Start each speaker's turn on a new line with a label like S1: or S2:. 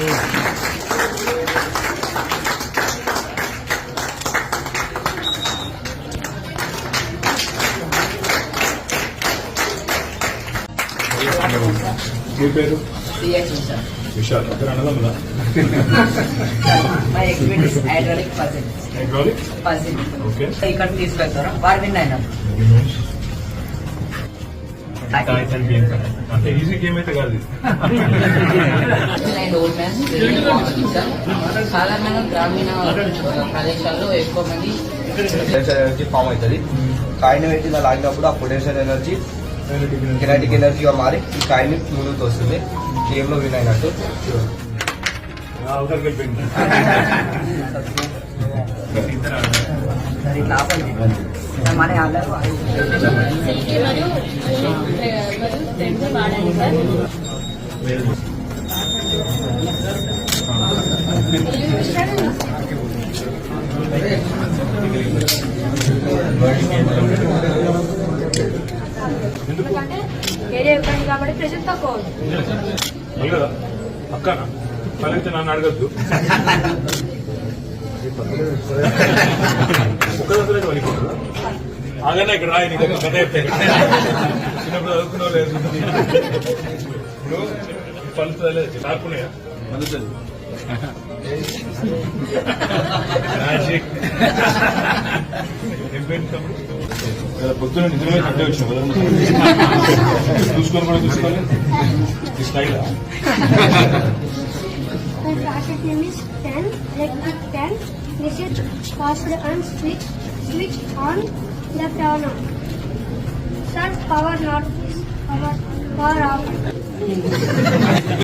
S1: మీ పేరు విశాల్ అక్కడ అన్నదమ్ములా
S2: ఇక్కడ తీసుకెళ్తారు వారు విన్ అయినా
S1: అంటే ఈజీ గేమ్ అయితే కాదు
S2: మ్యాన్ సాధారణంగా గ్రామీణ ప్రదేశాల్లో ఎక్కువ మంది
S3: పొటెన్షియల్ ఎనర్జీ ఫామ్ అవుతుంది కాయిన్ పెట్టి ఇలా లాగినప్పుడు ఆ పొటెన్షియల్ ఎనర్జీ కినెటిక్ ఎనర్జీగా మారి ఈ కాయిన్ ముందుకు వస్తుంది గేమ్లో విన్ అయినట్టు
S2: మన అందరూ
S4: ప్రెషర్ తక్కువ
S1: అక్కనా మళ్ళీ నన్ను అడగద్దు. ఒక్క దశలో వెళ్ళిపోతుందా ఆగన్నా ఇక్కడ రాయి నీకు కథ చెప్తాను. చిన్నప్పుడు చదువుకున్నావు లేదు. ఇప్పుడు పలుతుంది నాకున్నాయా మ్యాజిక్ ఏం పేరు తమ్ముడు? ఇలా పొద్దున నిజమే కట్టే వచ్చావు కదా చూసుకొని కూడా చూసుకోవాలి ఈ style
S5: My bracket name is 10, electric 10. This is password and switch, switch on, left on on. Sir, power not, power, power off.